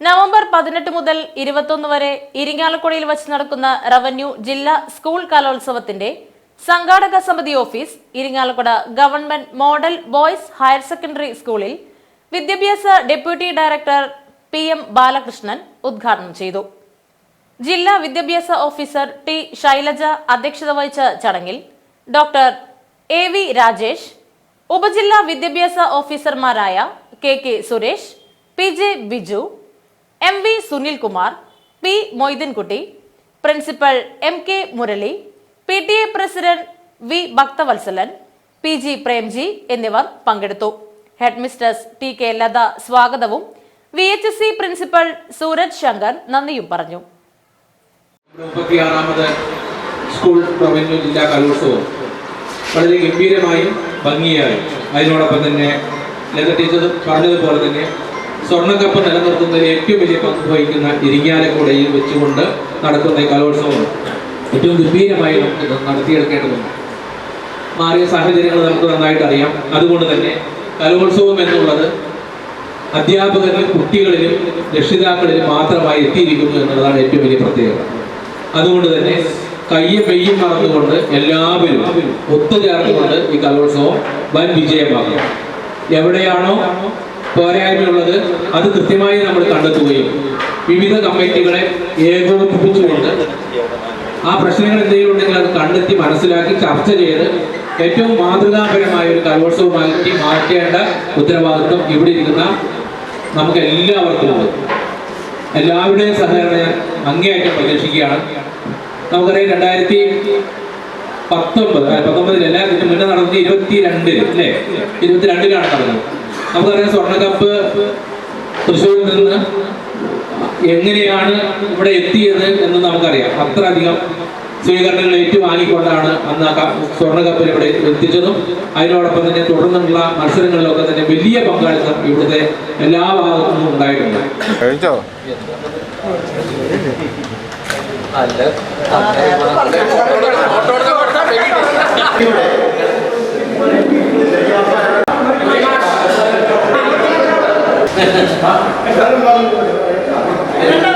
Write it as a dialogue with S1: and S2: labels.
S1: November പതിനെട്ട് മുതൽ ഇരുപത്തൊന്ന് വരെ ഇരിങ്ങാലക്കുടയിൽ വച്ച് നടക്കുന്ന റവന്യൂ ജില്ലാ സ്കൂൾ കലോത്സവത്തിന്റെ സംഘാടക സമിതി office Irinjalakuda government model boys higher secondary സ്കൂളിൽ വിദ്യാഭ്യാസ deputy director P M Balakrishnan ഉദ്ഘാടനം ചെയ്തു. ജില്ലാ വിദ്യാഭ്യാസ ഓഫീസർ ടി ശൈലജ അധ്യക്ഷത വഹിച്ച ചടങ്ങിൽ ഡോക്ടർ എ വി രാജേഷ് ഉപജില്ലാ വിദ്യാഭ്യാസ ഓഫീസർമാരായ K K Suresh P J Biju M V Sunilkumar P Moideenkutty principal M K Murali P T A president V Bhakthavalsalan P G Premji എന്നിവർ പങ്കെടുത്തു. Headmistress T K Latha സ്വാഗതവും V H S C principal Sooraj Shankar നന്ദിയും പറഞ്ഞു.
S2: School ജില്ലാ കലോത്സവം. വളരെ ഗംഭീരമായും ഭംഗിയായും. അതിനോടൊപ്പം തന്നെ ലത ടീച്ചർ പറഞ്ഞതുപോലെ തന്നെ സ്വർണക്കപ്പ് നിലനിർത്തുന്നതിൽ ഏറ്റവും വലിയ പങ്ക് വഹിക്കുന്ന ഇരിങ്ങാലക്കുടയിൽ വെച്ചുകൊണ്ട് നടക്കുന്ന കലോത്സവം ഏറ്റവും ഗംഭീരമായി നമുക്ക് നടത്തിയെടുക്കേണ്ടതുണ്ട്. മാറിയ സാഹചര്യങ്ങൾ നമുക്ക് നന്നായിട്ട് അറിയാം. അതുകൊണ്ട് തന്നെ കലോത്സവം എന്നുള്ളത് അധ്യാപകരിലും കുട്ടികളിലും രക്ഷിതാക്കളിലും മാത്രമായി എത്തിയിരിക്കുന്നു എന്നുള്ളതാണ് ഏറ്റവും വലിയ പ്രത്യേകത. അതുകൊണ്ട് തന്നെ കയ്യും മെയ്യും മറന്നുകൊണ്ട് എല്ലാവരും ഒത്തുചേർന്നുകൊണ്ട് ഈ കലോത്സവം വൻ വിജയമാകും. എവിടെയാണോ പോരായ്മയുള്ളത് അത് കൃത്യമായി നമ്മൾ കണ്ടെത്തുകയും വിവിധ കമ്മിറ്റികളെ ഏകോപിപ്പിച്ചുകൊണ്ട് ആ പ്രശ്നങ്ങൾ എന്തെങ്കിലും ഉണ്ടെങ്കിൽ അത് കണ്ടെത്തി മനസ്സിലാക്കി ചർച്ച ചെയ്ത് ഏറ്റവും മാതൃകാപരമായ ഒരു കലോത്സവമാക്കി മാറ്റേണ്ട ഉത്തരവാദിത്വം ഇവിടെ ഇരിക്കുന്ന നമുക്ക് എല്ലാവർക്കും ഉണ്ട്. എല്ലാവരുടെയും സഹകരണം ഞാൻ അങ്ങേയറ്റം പ്രതീക്ഷിക്കുകയാണ്. നമുക്കറിയാം രണ്ടായിരത്തി പത്തൊമ്പത് പത്തൊമ്പതിലല്ല ഇതിന് മുന്നേ നടന്നത് ഇരുപത്തി രണ്ടിൽ അല്ലേ? ഇരുപത്തിരണ്ടിലാണ് നടന്നത്. നമുക്കറിയാം സ്വർണക്കപ്പ് തൃശ്ശൂരിൽ നിന്ന് എങ്ങനെയാണ് ഇവിടെ എത്തിയത് എന്ന് നമുക്കറിയാം അത്ര അധികം സ്വീകരണങ്ങൾ ഏറ്റുവാങ്ങിക്കൊണ്ടാണ് അന്ന് ആ സ്വർണകപ്പിൽ സ്വർണക്കപ്പിൽ ഇവിടെ എത്തിച്ചതും അതിനോടൊപ്പം തന്നെ തുടർന്നുള്ള മത്സരങ്ങളിലൊക്കെ തന്നെ വലിയ പങ്കാളിത്തം ഇവിടുത്തെ എല്ലാ ഭാഗത്തു നിന്നും ഉണ്ടായിട്ടുണ്ട്
S3: 아, 다른 방법으로